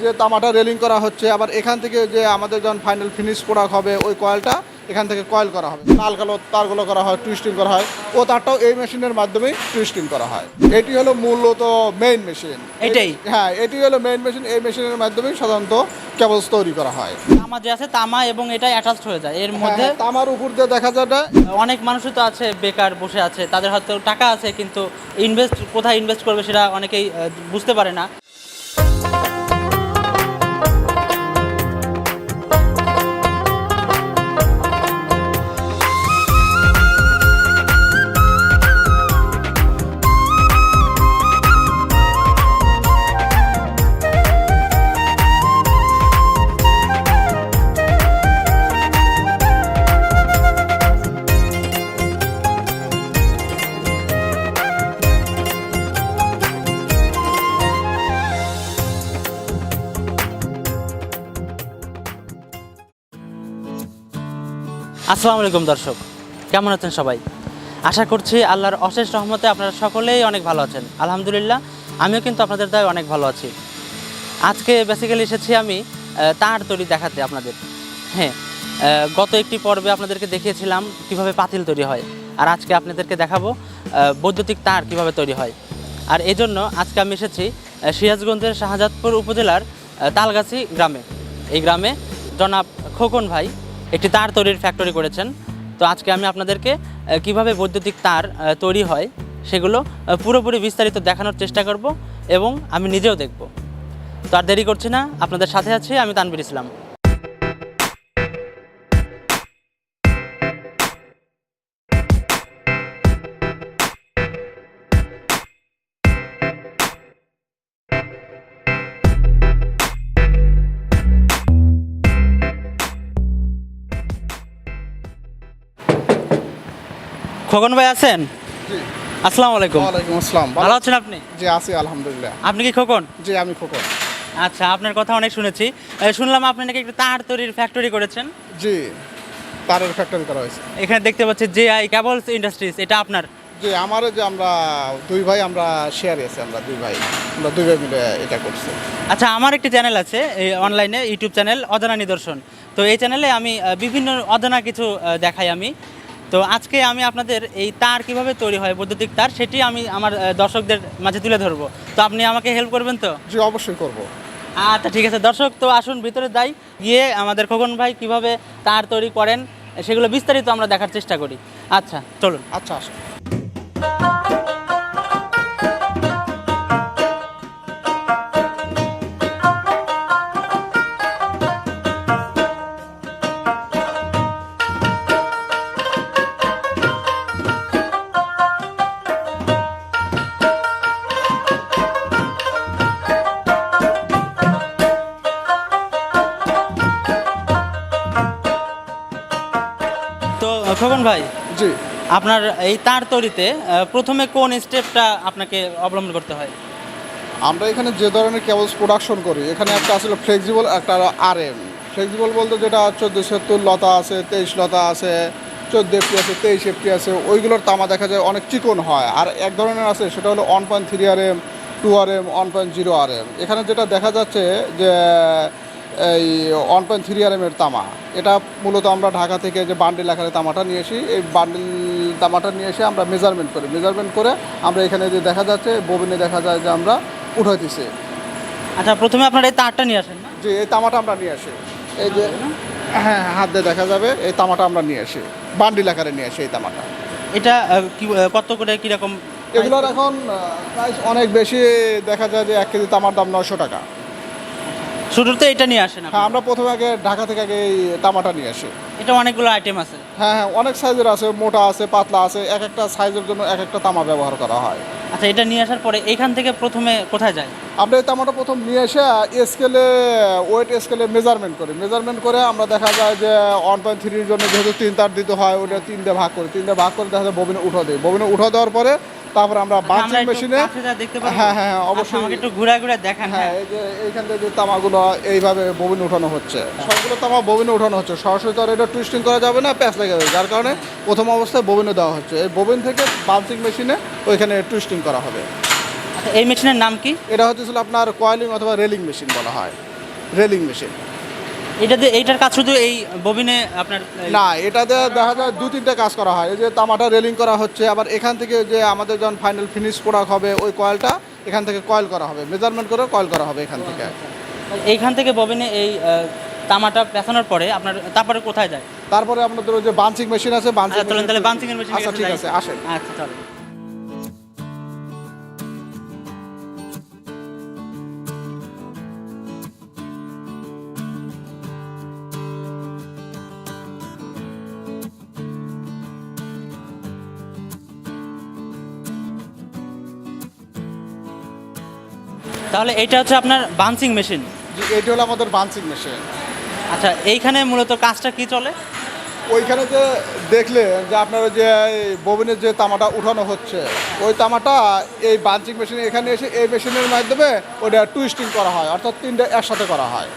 যে তামাটা রেলিং করা হচ্ছে আবার এখান থেকে যে আমাদের যখন ফাইনাল ফিনিশ প্রোডাক্ট হবে ওই কয়েলটা এখান থেকে কয়েল করা হবে। লাল কালো তারগুলো করা হয় টুইস্টিং করা হয় ও তারটাও এই মেশিনের মাধ্যমেই টুইস্টিং করা হয়। এটি হলো মূলত মেইন মেশিন এটাই? হ্যাঁ এটি হলো মেইন মেশিন এই মেশিনের মাধ্যমেই সাধারণত কেবলস তৈরি করা হয়। তামা যে আছে তামা এবং এটা অ্যাটাচড হয়ে যায়। এর মধ্যে হ্যাঁ, তামার উপর দিয়ে দেখা যায় অনেক মানুষই তো আছে বেকার বসে আছে তাদের হয়তো টাকা আছে কিন্তু ইনভেস্ট কোথায় ইনভেস্ট করবে সেটা অনেকেই বুঝতে পারে না। আসসালামু আলাইকুম দর্শক। কেমন আছেন সবাই? আশা করছি আল্লাহর অশেষ রহমতে আপনারা সকলেই অনেক ভালো আছেন। আলহামদুলিল্লাহ, আমিও কিন্তু আপনাদের দ্বারা অনেক ভালো আছি। আজকে বেসিক্যালি এসেছি আমি তার তৈরি দেখাতে আপনাদের। হ্যাঁ গত একটি পর্বে আপনাদেরকে দেখিয়েছিলাম কীভাবে পাতিল তৈরি হয়। আর আজকে আপনাদেরকে দেখাবো বৈদ্যুতিক তার কীভাবে তৈরি হয়। আর এজন্য আজকে আমি এসেছি সিরাজগঞ্জের শাহজাদপুর উপজেলার তালগাছি গ্রামে। এই গ্রামে জনাব খোকন ভাই একটি তার তৈরির ফ্যাক্টরি করেছেন। তো আজকে আমি আপনাদেরকে কীভাবে বৈদ্যুতিক তার তৈরি হয় সেগুলো পুরোপুরি বিস্তারিত দেখানোর চেষ্টা করব এবং আমি নিজেও দেখব। তো আর দেরি করছি না, আপনাদের সাথে আছি, আমি তানবির ইসলাম। খোকন ভাই আছেন? আসসালামু আলাইকুম। ওয়ালাইকুম আসসালাম। ভালো আছেন? আপনি? জি আছি আলহামদুলিল্লাহ। আপনি কি খোকন জি আমি খোকন আচ্ছা আপনার কথা অনেক শুনেছি। শুনলাম আপনি নাকি একটু তার তৈরির ফ্যাক্টরি করেছেন। জি তারের ফ্যাক্টরি করা হয়েছে। এখানে দেখতে পাচ্ছি জে আই কেবলস ইন্ডাস্ট্রিজ এটা আপনার? জি আমারও যে আমরা দুই ভাই আমরা শেয়ারে আছি আমরা দুই ভাই। আমরা দুই ভাই মিলে এটা করছি। আচ্ছা আমার একটি চ্যানেল আছে এই অনলাইনে ইউটিউব চ্যানেল অজানা নিদর্শন। তো এই চ্যানেলে আমি বিভিন্ন অজানা কিছু দেখাই আমি। তো আজকে আমি আপনাদের এই তার কীভাবে তৈরি হয় বৈদ্যুতিক তার সেটি আমি আমার দর্শকদের মাঝে তুলে ধরবো। তো আপনি আমাকে হেল্প করবেন তো? জি অবশ্যই করব। আচ্ছা ঠিক আছে। দর্শক তো আসুন ভিতরে যাই গিয়ে আমাদের খোকন ভাই কীভাবে তার তৈরি করেন সেগুলো বিস্তারিত আমরা দেখার চেষ্টা করি। আচ্ছা চলুন। আচ্ছা আসুন। ভাই জি। আপনার এই তার তৈরিতে প্রথমে কোন স্টেপটা আপনাকে অবলম্বন করতে হয়? আমরা এখানে যে ধরনের কেবলস প্রোডাকশন করি এখানে একটা আসলে ফ্লেক্সিবল একটা আর এম ফ্লেক্সিবল বলতে যেটা চোদ্দ সত্তর লতা আছে তেইশ লতা আছে চোদ্দ এফটি আছে তেইশ এফটি আছে ওইগুলোর তামা দেখা যায় অনেক চিকন হয়। আর এক ধরনের আছে সেটা হলো one point three R M two R M one point zero R M এখানে যেটা দেখা যাচ্ছে যে এই ওয়ান পয়েন্ট থ্রি আর এমের তামা। এটা মূলত আমরা ঢাকা থেকে যে বান্ডিল আকারে তামাটা নিয়ে আসি এই বান্ডিল তামাটা নিয়ে এসে আমরা মেজারমেন্ট করি। মেজারমেন্ট করে আমরা এখানে যে দেখা যাচ্ছে ববিনে দেখা যায় যে আমরা উঠাইতেছি। আচ্ছা প্রথমে আপনারা এই তারটা নিয়ে আসেন যে এই তামাটা আমরা নিয়ে আসি। এই যে হ্যাঁ হাত দিয়ে দেখা যাবে এই তামাটা আমরা নিয়ে আসি। বান্ডিল আকারে নিয়ে আসি এই তামাটা। এটা কত করে কীরকম এগুলোর এখন প্রাইস অনেক বেশি দেখা যায় যে এক কেজি তামার দাম নয়শো টাকা। শুরুতে এটা নিয়ে আসেন। হ্যাঁ আমরা প্রথমে আগে ঢাকা থেকে আগে এই তামাটা নিয়ে আসি। এটা অনেকগুলো আইটেম আছে। হ্যাঁ হ্যাঁ অনেক সাইজের আছে মোটা আছে পাতলা আছে এক একটা সাইজের জন্য এক একটা তামা ব্যবহার করা হয়। আচ্ছা এটা নিয়ে আসার পরে এখান থেকে প্রথমে কোথায় যায়? আমরা এই তামাটা প্রথম নিয়ে এসে স্কেলে ওয়েট স্কেলে মেজারমেন্ট করি। মেজারমেন্ট করে আমরা দেখা যায় যে ওয়ান পয়েন্ট থ্রির জন্য যেহেতু তিন তার দিতে হয় ওটা তিন দিয়ে ভাগ করি। তিন দিয়ে ভাগ করে দেখা যায় ববিনে উঠো দিই ববিনে উঠো দেওয়ার পরে তারপরে আমরা আমরা মেশিনে দেখতে পারব। হ্যাঁ, হ্যাঁ, আচ্ছা, অবশ্যই। একটু ঘুরে ঘুরে দেখান হ্যাঁ হ্যাঁ। এই যে এইখান থেকে যে তামাগুলো এইভাবে ববিনে উঠানো হচ্ছে। সবগুলো তামা ববিনে উঠানো হচ্ছে। সরাসরি তো আর এটা টুইস্টিং করা যাবে না প্যাঁচ লেগে যাবে। যার কারণে প্রথম অবস্থায় ববিনে দেওয়া হচ্ছে। এই ববিন থেকে বাঞ্চিং মেশিনে ওইখানে টুইস্টিং করা হবে। এই মেশিনের নাম কি? এটা হচ্ছে আপনার কয়েলিং অথবা রেলিং মেশিন বলা হয়। রেলিং মেশিন এটা দিয়ে এইটার কাজ শুধু এই ববিনে আপনার না এটাতে দেখা যায় দু তিনটে কাজ করা হয়। এই যে তামাটা রেলিং করা হচ্ছে আবার এখান থেকে যে আমাদের যখন ফাইনাল ফিনিশ প্রোডাক্ট হবে ওই কয়েলটা এখান থেকে কয়েল করা হবে মেজারমেন্ট করে কয়েল করা হবে এখান থেকে। এইখান থেকে ববিনে এই তামাটা পরে আপনার তারপরে কোথায় যায়? তারপরে আপনাদের ওই যে বাঞ্চিং মেশিন আছে বাঞ্চিং আচ্ছা তাহলে বাঞ্চিং এর মেশিন আচ্ছা ঠিক আছে আসেন। আচ্ছা তাহলে এইটা হচ্ছে আপনার বাঞ্চিং মেশিন? এটি হলো আমাদের বাঞ্চিং মেশিন। আচ্ছা এইখানে মূলত কাজটা কি চলে? ওইখানে যে দেখলে যে আপনার ওই যে ববিনের যে তামাটা উঠানো হচ্ছে ওই তামাটা এই বাঞ্চিং মেশিন এখানে এসে এই মেশিনের মাধ্যমে ওটা টুইস্টিং করা হয় অর্থাৎ তিনটে একসাথে করা হয়।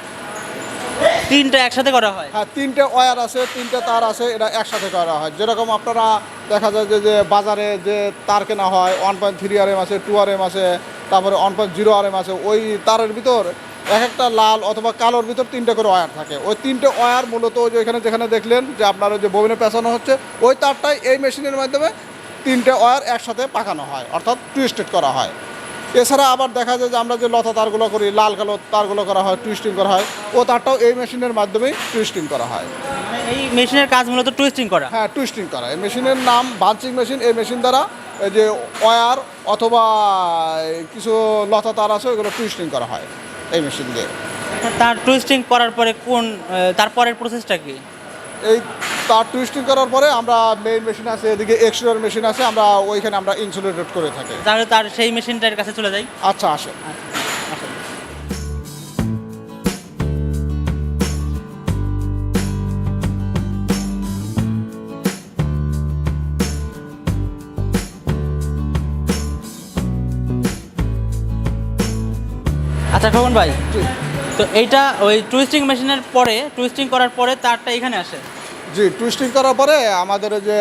তিনটা একসাথে করা হয়? হ্যাঁ তিনটে ওয়্যার আছে তিনটে তার আছে এটা একসাথে করা হয়। যেরকম আপনারা দেখা যায় যে যে বাজারে যে তার কেনা হয় one point three R M আছে টু আর এম আছে তারপরে one point zero R M আছে। ওই তারের ভিতর এক একটা লাল অথবা কালোর ভিতর তিনটে করে ওয়্যার থাকে। ওই তিনটে ওয়্যার মূলত ওই যে এখানে যেখানে দেখলেন যে আপনার ওই যে ববিনে পেঁচানো হচ্ছে ওই তারটাই এই মেশিনের মাধ্যমে তিনটে ওয়্যার একসাথে পাকানো হয় অর্থাৎ টুইস্টেড করা হয়। এছাড়া আবার দেখা যায় যে আমরা যে লতা তারগুলো করি লাল কালো তারগুলো করা হয় টুইস্টিং করা হয় ও তারটাও এই মেশিনের মাধ্যমেই টুইস্টিং করা হয়। মানে এই মেশিনের কাজ মূলত টুইস্টিং করা? হ্যাঁ টুইস্টিং করা। এই মেশিনের নাম বাঞ্চিং মেশিন এই মেশিন দ্বারা এই যে ওয়ার অথবা কিছু লতা তার আছে ওইগুলো টুইস্টিং করা হয় এই মেশিন দিয়ে। তার টুইস্টিং করার পরে কোন তারপরের প্রসেসটা কি? এই তার টুইস্টিং করার পরে আমরা মেইন মেশিন আছে এদিকে এক্সট্রোর মেশিন আছে আমরা ওইখানে আমরা ইনসুলেটেড করে থাকি। তাহলে তার সেই মেশিনটার কাছে চলে যাই। আচ্ছা আসে আচ্ছা খোকন ভাই তো এইটা ওই টুইস্টিং মেশিনের পরে টুইস্টিং করার পরে তারটা এখানে আসে? জি টুইস্টিং করার পরে আমাদের যে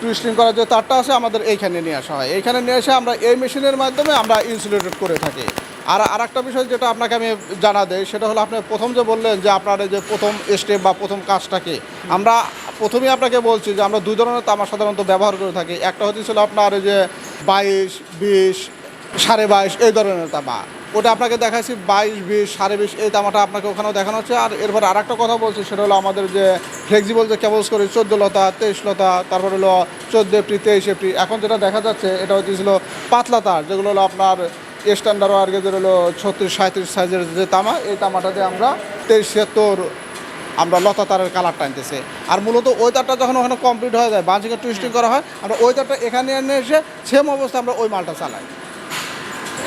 টুইস্টিং করার যে তারটা আছে আমাদের এইখানে নিয়ে আসা হয়। এইখানে নিয়ে এসে আমরা এই মেশিনের মাধ্যমে আমরা ইনসুলেটেড করে থাকি। আর আর একটা বিষয় যেটা আপনাকে আমি জানা দেই সেটা হলো আপনি প্রথম যে বললেন যে আপনার যে প্রথম স্টেপ বা প্রথম কাজটাকে আমরা প্রথমেই আপনাকে বলছি যে আমরা দুই ধরনের তামা সাধারণত ব্যবহার করে থাকি। একটা হচ্ছে ছিল আপনার যে বাইশ বিশ সাড়ে বাইশ এই ধরনের তামা। ওটা আপনাকে দেখাচ্ছি বাইশ, বিশ, সাড়ে বিশ, এই তামাটা আপনাকে ওখানেও দেখানো হচ্ছে। আর এরপর আর একটা কথা বলছি, সেটা হলো আমাদের যে ফ্লেক্সিবল যে কেবলস করি, চোদ্দ লতা, তেইশ লতা, তারপর হলো চোদ্দ এপ্রিল তেইশ এপ্রিল এখন যেটা দেখা যাচ্ছে, এটা হচ্ছে ছিল পাতলা তার, যেগুলো হলো আপনার স্ট্যান্ডার্ড ওয়ার গেজের হলো ছত্রিশ সাঁত্রিশ সাইজের যে তামা, এই তামাটা দিয়ে আমরা তেইশ, ছিয়াত্তর আমরা লতা তারের কালার টানতেছে আর মূলত ওই তারটা যখন ওখানে কমপ্লিট হয়ে যায় বাঁচিকে টুইস্টিং করা হয়, আমরা ওই তারটা এখানে এনে এসে সেম অবস্থা আমরা ওই মালটা চালাই।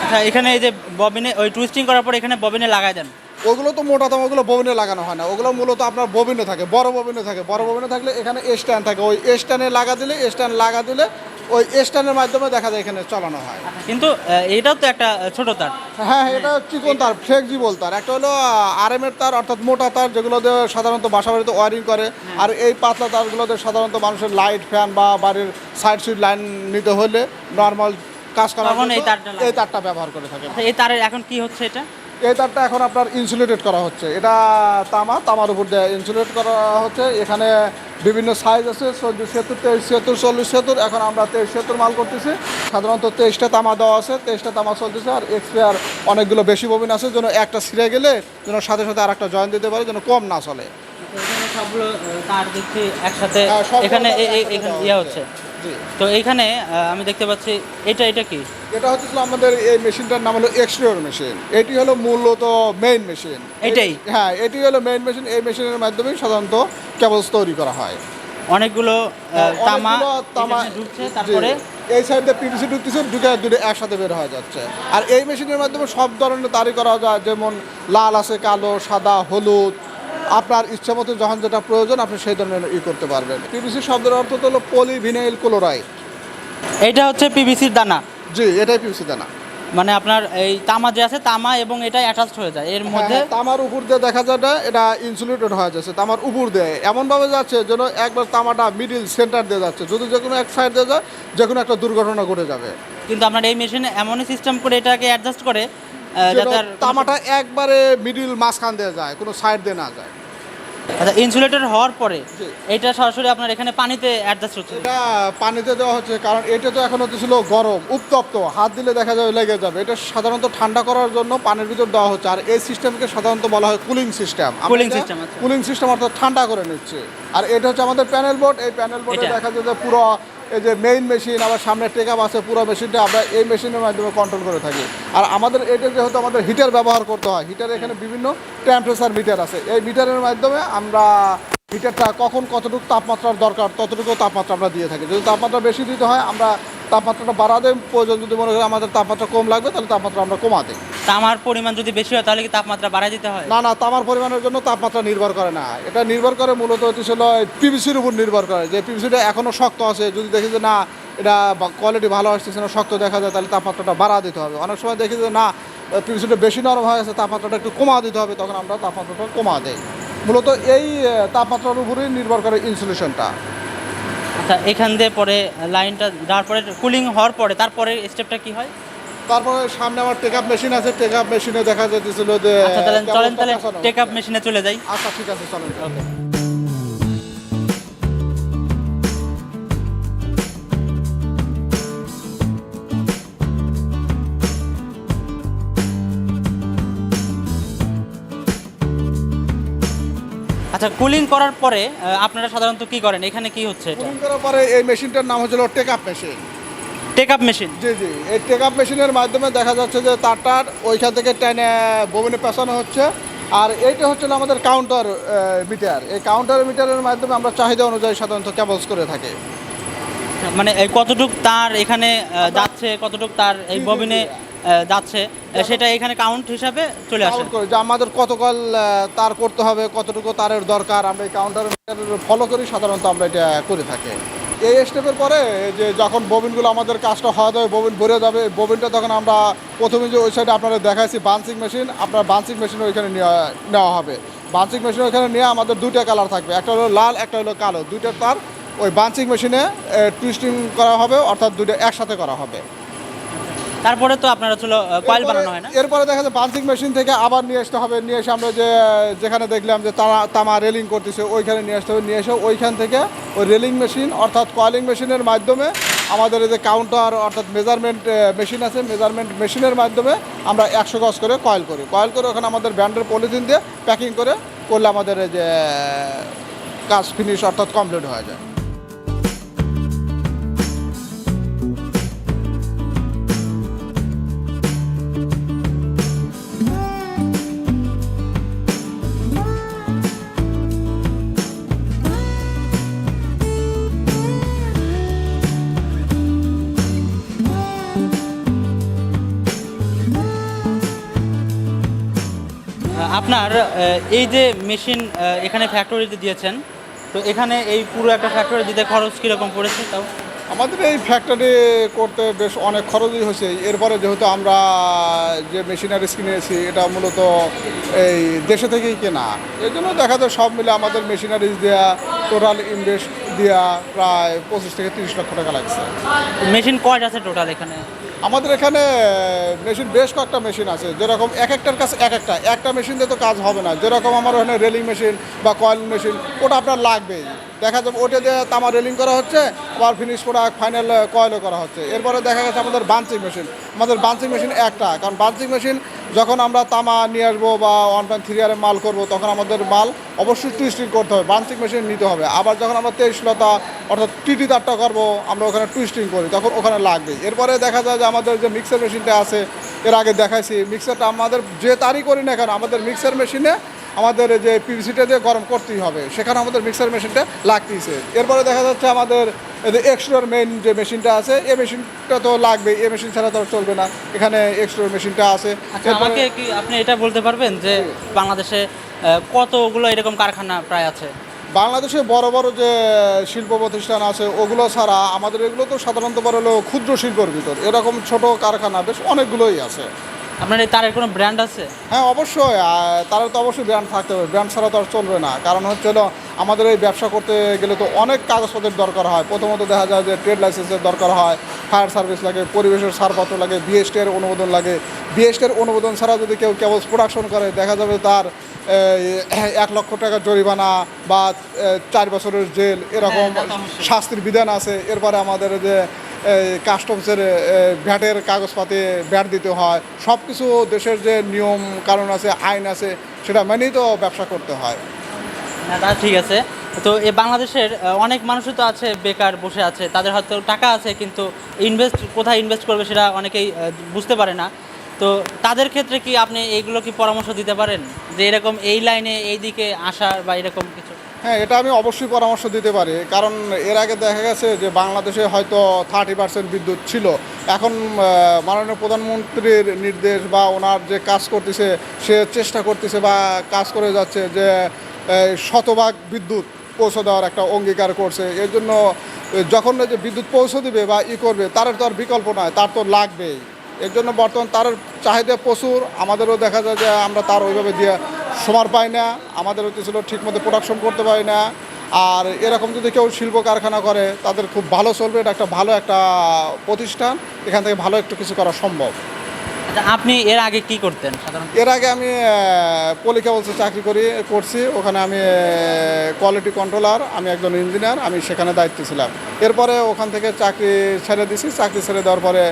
আচ্ছা এখানে এই যে ববিনে ওই টুইস্টিং করার পরে এখানে ববিনে লাগাই দেন। ওগুলো তো মোটা তাম ওগুলো ববিনে লাগানো হয় না। ওগুলো মূলত আপনার ববিনে থাকে বড় ববিনে থাকে। বড় ববিনে থাকলে এখানে স্ট্যান্ড থাকে। ওই স্ট্যান্ডে লাগা দিলে স্ট্যান্ড লাগা দিলে ওই স্ট্যান্ডের মাধ্যমে দেখা যায় এখানে চালানো হয়। কিন্তু এটাও তো একটা ছোট তার। হ্যাঁ এটা চিকন তার ফ্লেক্সিবল তার। একটা হলো আর তার অর্থাৎ মোটা তার যেগুলো দিয়ে সাধারণত বাসা বাড়িতে ওয়ারিং করে। আর এই পাতলা তারগুলোতে সাধারণত মানুষের লাইট ফ্যান বা বাড়ির সাইড সুইড লাইন নিতে হলে নর্মাল কাজ করার তখন এই তারটা লাগে। এই তারটা ব্যবহার করে থাকে আচ্ছা এই তারের এখন কি হচ্ছে এটা? এই তারটা এখন আপনার ইনসুলেটেড করা হচ্ছে। এটা তামা তামার উপর দিয়ে ইনসুলেট করা হচ্ছে। এখানে বিভিন্ন সাইজ আছে চোদ্দ ছিয়াত্তর তেইশ ছিয়াত্তর চল্লিশ ছিয়াত্তর এখন আমরা তেইশ ছিয়াত্তর মাল করতেছি। সাধারণত তেইশটা তামা দেওয়া আছে তেইশটা তামা চলতেছে। আর এক্সপায়ার অনেকগুলো বেশি ববিন আছে যেন একটা ছিঁড়ে গেলে যেন সাথে সাথে আর একটা জয়েন দিতে পারে যেন কম না চলে। এখানে সবগুলো আহ, তার দেখছি একসাথে। হ্যাঁ, সবগুলো এখানে তার এ- এ- একসাথে এখানে দেওয়া ইয়ে হচ্ছে। তো এইখানে আমি দেখতে পাচ্ছি এটা এটা কি? এটা হচ্ছে আমাদের এই মেশিনটার নাম হলো এক্সট্রিয়র মেশিন এটি হলো মূলত মেইন মেশিন এটাই? হ্যাঁ এটি হলো মেইন মেশিন এই মেশিনের মাধ্যমেই সাধারণত কেবলস তৈরি করা হয়। অনেকগুলো আহ, তামা তামা ঢুকছে তারপরে? এই সাইডে পিভিসি ঢুকতেছে দুটো দুটো একসাথে বের হয়ে যাচ্ছে। আর এই মেশিনের মাধ্যমে সব ধরনের তারি করা যায় যেমন লাল আছে কালো সাদা হলুদ। আপনার ইচ্ছা মতো যখন যেটা প্রয়োজন আপনি সেই ধরনের ই করতে পারবেন। পিভিসি শব্দের অর্থ তো হলো পলিভিনাইল ক্লোরাইড এইটা হচ্ছে পিভিসির দানা। জি এটাই পিভিসি দানা। মানে আপনার এই তামা যে আছে তামা এবং এটা অ্যাটাচড হয়ে যায়। এর মধ্যে হ্যাঁ, তামার উপর দিয়ে দেখা যায় না এটা ইনসুলেটেড হয়ে যাচ্ছে তামার উপর দিয়ে। এমনভাবে যাচ্ছে যেন একবার তামাটা মিডিল সেন্টার দিয়ে যাচ্ছে। যদি যে কোনো এক সাইড দিয়ে যায় যে কোনো একটা দুর্ঘটনা ঘটে যাবে। কিন্তু আপনার এই মেশিনে এমনই সিস্টেম করে এটাকে অ্যাডজাস্ট করে যাতে তামাটা একবারে মিডিল মাঝখান দিয়ে যায় কোনো সাইড দিয়ে না যায়। আচ্ছা ইনসুলেটর হওয়ার পরে এটা সরাসরি আপনার এখানে পানিতে অ্যাডজাস্ট হচ্ছে? এটা পানিতে দেওয়া হচ্ছে কারণ এটা তো এখন হচ্ছে ছিল গরম উত্তপ্ত হাত দিলে দেখা যাবে লেগে যাবে। এটা সাধারণত ঠান্ডা করার জন্য পানির ভিতর দেওয়া হচ্ছে আর এই সিস্টেমকে সাধারণত বলা হয় কুলিং সিস্টেম কুলিং আচ্ছা। কুলিং সিস্টেম অর্থাৎ ঠান্ডা করে নিচ্ছে। আর এটা হচ্ছে আমাদের প্যানেল বোর্ড এই প্যানেল বোর্ডে দেখা যায় যে পুরো এই যে মেইন মেশিন আবার সামনে টেকআপ আছে, পুরো মেশিনটা আমরা এই মেশিনের মাধ্যমে কন্ট্রোল করে থাকি। আর আমাদের এটা যেহেতু আমাদের হিটার ব্যবহার করতে হয় হিটার এখানে বিভিন্ন টেম্পারেচার মিটার আছে। এই মিটারের মাধ্যমে আমরা হিটারটা কখন কতটুকু তাপমাত্রার দরকার, ততটুকু তাপমাত্রা আমরা দিয়ে থাকি। যদি তাপমাত্রা বেশি দিতে হয়, আমরা তাপমাত্রাটা বাড়া দেয় প্রয়োজন। যদি মনে করি আমাদের তাপমাত্রা কম লাগবে তাহলে তাপমাত্রা আমরা কমা দিই তামার পরিমাণ যদি বেশি হয় তাহলে কি তাপমাত্রা বাড়ায় দিতে হয়? না না তামার পরিমাণের জন্য তাপমাত্রা নির্ভর করে না। এটা নির্ভর করে মূলত হচ্ছিল পিভিসির উপর নির্ভর করে। যে পিভিসিটা এখনও শক্ত আছে যদি দেখি যে না এটা কোয়ালিটি ভালো আসতেছে না শক্ত দেখা যায় তাহলে তাপমাত্রাটা বাড়া দিতে হবে। অনেক সময় দেখি যে না পিভিসিটা বেশি নরম হয়ে গেছে তাপমাত্রাটা একটু কমা দিতে হবে তখন আমরা তাপমাত্রাটা কমা দেই মূলত এই তাপমাত্রার উপরেই নির্ভর করে ইনসুলেশনটা আচ্ছা এখান দিয়ে পরে লাইনটা যাওয়ার পরে কুলিং হওয়ার পরে তারপরে স্টেপটা কি হয়? তারপরে সামনে আমার টেকআপ মেশিন আছে টেকআপ মেশিনে দেখা যেতেছিল যে আচ্ছা চলেন তাহলে টেকআপ টেক আপ মেশিনে চলে যাই। আচ্ছা ঠিক আছে চলেন। আচ্ছা কুলিং করার পরে আপনারা সাধারণত কি করেন? এখানে কি হচ্ছে এটা? কুলিং করার পরে এই মেশিনটার নাম হচ্ছিল take up machine take up machine জি জি এই টেকআপ মেশিনের মাধ্যমে দেখা যাচ্ছে যে তারটার ওইখান থেকে টেনে বমিনে পেছানো হচ্ছে। আর এইটা হচ্ছে আমাদের কাউন্টার মিটার এই কাউন্টার মিটারের মাধ্যমে আমরা চাহিদা অনুযায়ী সাধারণত কেবলস করে থাকি। মানে এই কতটুক তার এখানে যাচ্ছে কতটুক তার এই ববিনে যাচ্ছে সেটা এখানে কাউন্ট হিসাবে চলে আসে। যে আমাদের কতকাল তার করতে হবে কতটুকু তারের দরকার আমরা এই কাউন্টার ফলো করি সাধারণত আমরা এটা করে থাকি। এই স্টেপের পরে যে যখন ববিনগুলো আমাদের কাজটা হয়ে যাবে ববিন ভরে যাবে ববিনটা তখন আমরা প্রথমে যে ওই সাইডে আপনারা দেখাইছি বান্সিং মেশিন আপনার বান্সিং মেশিন ওইখানে নেওয়া- নেওয়া হবে। বান্সিং মেশিন ওইখানে নিয়ে আমাদের দুইটা কালার থাকবে একটা হলো লাল একটা হলো কালো। দুইটা তার ওই বান্সিং মেশিনে টুইস্টিং করা হবে অর্থাৎ দুইটা একসাথে করা হবে। তারপরে তো আপনার হচ্ছিল কয়েল বানানো হয় না? এরপরে দেখা যায় পাঞ্চিং মেশিন থেকে আবার নিয়ে আসতে হবে নিয়ে এসে আমরা যে যেখানে দেখলাম যে তারা তামা রেলিং করতেছে ওইখানে নিয়ে আসতে হবে নিয়ে এসে ওইখান থেকে ওই রেলিং মেশিন অর্থাৎ কয়েলিং মেশিনের মাধ্যমে আমাদের এই যে কাউন্টার অর্থাৎ মেজারমেন্ট মেশিন আছে মেজারমেন্ট মেশিনের মাধ্যমে আমরা একশো গজ করে কয়েল করি। কয়েল করে ওখানে আমাদের ব্যান্ডের পলিথিন দিয়ে প্যাকিং করে করলে আমাদের এই যে কাজ ফিনিশ অর্থাৎ কমপ্লিট হয়ে যায়। আপনার এই যে মেশিন এখানে ফ্যাক্টরিতে দিয়েছেন তো এখানে এই পুরো একটা ফ্যাক্টরি দিতে খরচ কীরকম পড়েছে তাও? আমাদের এই ফ্যাক্টরি করতে বেশ অনেক খরচই হয়েছে। এরপরে যেহেতু আমরা যে মেশিনারিজ কিনেছি এটা মূলত এই দেশে থেকেই কেনা। এই জন্য দেখা যায় সব মিলে আমাদের মেশিনারিজ দেওয়া টোটাল ইনভেস্ট দেওয়া প্রায় পঁচিশ থেকে তিরিশ লক্ষ টাকা লাগছে। মেশিন কয়টা আছে টোটাল এখানে? আমাদের এখানে মেশিন বেশ কয়েকটা মেশিন আছে। যেরকম এক একটার কাছে এক একটা। একটা মেশিন দিয়ে তো কাজ হবে না। যেরকম আমার ওখানে রেলিং মেশিন বা কয়েল মেশিন, ওটা আপনার লাগবেই। দেখা যাবে ওটা দিয়ে তামা রেলিং করা হচ্ছে, আবার ফিনিশ প্রোডাক্ট ফাইনাল কয়েলও করা হচ্ছে। এরপরে দেখা গেছে আমাদের বাঞ্চিং মেশিন আমাদের বাঞ্চিং মেশিন একটা, কারণ বাঞ্চিং মেশিন যখন আমরা তামা নিয়ে আসব বা ওয়ান পয়েন্ট থ্রি আরে মাল করব, তখন আমাদের মাল অবশ্যই টুইস্টিং করতে হবে বাঞ্চিং মেশিন নিতে হবে। আবার যখন আমরা তেইশ লতা, অর্থাৎ টিটি তারটা করব, আমরা ওখানে টুইস্টিং করি, তখন ওখানে লাগবে এরপরে দেখা যায় যে আমাদের যে মিক্সার মেশিনটা আছে, এর আগে দেখাইছি। মিক্সারটা আমাদের যে তারই করি না কেন, আমাদের মিক্সার মেশিনে আমাদের যে পিভিসিটা দিয়ে গরম করতেই হবে। সেখানে আমাদের মিক্সার মেশিনটা লাগতেইছে। এরপরে দেখা যাচ্ছে আমাদের এক্সট্রার মেইন যে মেশিনটা আছে এই মেশিনটা তো লাগবে এই মেশিন ছাড়া তো চলবে না। এখানে এক্সট্রার মেশিনটা আছে। আচ্ছা আমাকে কি আপনি এটা বলতে পারবেন যে বাংলাদেশে কতগুলো এরকম কারখানা প্রায় আছে? বাংলাদেশে বড় বড় যে শিল্প প্রতিষ্ঠান আছে ওগুলো ছাড়া আমাদের এগুলো তো সাধারণত বড় হলো ক্ষুদ্র শিল্পর ভিতর। এরকম ছোট কারখানা বেশ অনেকগুলোই আছে। আপনার এই তারের কোনো ব্র্যান্ড আছে? হ্যাঁ অবশ্যই। তারা তো অবশ্যই ব্র্যান্ড থাকতে হবে। ব্র্যান্ড ছাড়া তো আর চলবে না। কারণ হচ্ছে হলো আমাদের এই ব্যবসা করতে গেলে তো অনেক কাগজপত্রের দরকার হয়। প্রথমত দেখা যায় যে ট্রেড লাইসেন্সের দরকার হয় ফায়ার সার্ভিস লাগে পরিবেশের ছাড়পত্র লাগে বিএসটি এর অনুমোদন লাগে। বিএসটি এর অনুমোদন ছাড়া যদি কেউ কেবল প্রোডাকশন করে দেখা যাবে তার এক লক্ষ টাকা জরিমানা বা চার বছরের জেল এরকম হ্যাঁ। শাস্তির বিধান আছে। এরপরে আমাদের যে কাস্টমসের ভ্যাটের কাগজপাতি, ভ্যাট দিতে হয়। সব কিছু দেশের যে নিয়ম, কানুন আছে, আইন আছে, সেটা মেনেই তো ব্যবসা করতে হয়। হ্যাঁ ঠিক আছে। তো এই বাংলাদেশের অনেক মানুষই তো আছে, বেকার বসে আছে, তাদের হয়তো টাকা আছে, কিন্তু ইনভেস্ট কোথায় ইনভেস্ট করবে সেটা অনেকেই বুঝতে পারে না। তো তাদের ক্ষেত্রে কি আপনি এইগুলো কি পরামর্শ দিতে পারেন? যে এরকম এই লাইনে, এই দিকে আসার বা এরকম কিছু? হ্যাঁ এটা আমি অবশ্যই পরামর্শ দিতে পারি। কারণ এর আগে দেখা গেছে যে বাংলাদেশে হয়তো থার্টি পার্সেন্ট বিদ্যুৎ ছিল। এখন মাননীয় প্রধানমন্ত্রীর নির্দেশ বা ওনার যে কাজ করতেছে, সে চেষ্টা করতেছে বা কাজ করে যাচ্ছে যে শতভাগ বিদ্যুৎ পৌঁছে দেওয়ার একটা অঙ্গীকার করছে। এর জন্য যখন যে বিদ্যুৎ পৌঁছে দিবে বা ই করবে তার তো আর বিকল্প নয়, তার তো লাগবেই। এর জন্য বর্তমান তার চাহিদা প্রচুর। আমাদেরও দেখা যায় যে আমরা তার ওইভাবে দিয়ে সময় পাই না আমাদের হচ্ছে ছিল ঠিকমতো প্রোডাকশন করতে পারি না। আর এরকম যদি কেউ শিল্প কারখানা করে তাদের খুব ভালো চলবে এটা একটা ভালো একটা প্রতিষ্ঠান এখান থেকে ভালো একটু কিছু করা সম্ভব। আচ্ছা আপনি এর আগে কি করতেন সাধারণত? এর আগে আমি পলিকেবলসে চাকরি করি করছি ওখানে আমি কোয়ালিটি কন্ট্রোলার আমি একজন ইঞ্জিনিয়ার আমি সেখানে দায়িত্বে ছিলাম। এরপরে ওখান থেকে চাকরি ছেড়ে দিছি চাকরি ছেড়ে দেওয়ার পরে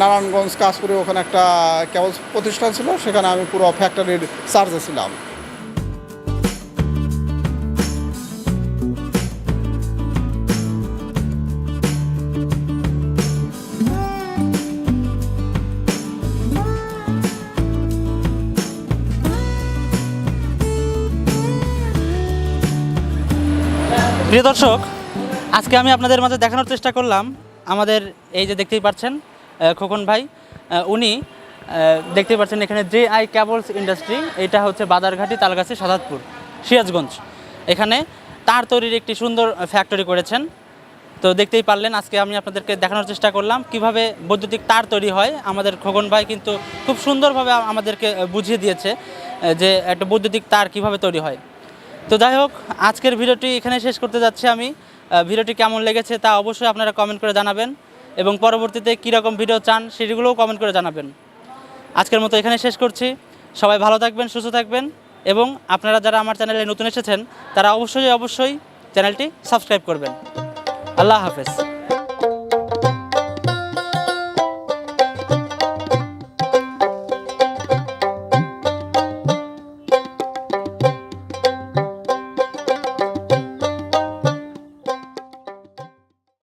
নারায়ণগঞ্জ কাশপুরে ওখানে একটা কেবল প্রতিষ্ঠান ছিল, সেখানে আমি পুরো ফ্যাক্টরির চার্জে ছিলাম। প্রিয় দর্শক, আজকে আমি আপনাদের মাঝে দেখানোর চেষ্টা করলাম আমাদের এই যে দেখতেই পাচ্ছেন খোকন ভাই উনি দেখতেই পাচ্ছেন এখানে জে আই ক্যাবলস ইন্ডাস্ট্রি এটা হচ্ছে বাদারঘাটি তালগাছি সাদাতপুর, সিরাজগঞ্জ। এখানে তার তৈরির একটি সুন্দর ফ্যাক্টরি করেছেন। তো দেখতেই পারলেন, আজকে আমি আপনাদেরকে দেখানোর চেষ্টা করলাম কীভাবে বৈদ্যুতিক তার তৈরি হয়। আমাদের খোকন ভাই কিন্তু খুব সুন্দরভাবে আমাদেরকে বুঝিয়ে দিয়েছে যে একটা বৈদ্যুতিক তার কীভাবে তৈরি হয়। তো যাই হোক, আজকের ভিডিওটি এখানে শেষ করতে যাচ্ছি আমি। ভিডিওটি কেমন লেগেছে তা অবশ্যই আপনারা কমেন্ট করে জানাবেন এবং পরবর্তীতে কীরকম ভিডিও চান সেগুলোও কমেন্ট করে জানাবেন। আজকের মতো এখানে শেষ করছি। সবাই ভালো থাকবেন, সুস্থ থাকবেন এবং আপনারা যারা আমার চ্যানেলে নতুন এসেছেন, তারা অবশ্যই অবশ্যই চ্যানেলটি সাবস্ক্রাইব করবেন। আল্লাহ হাফেজ।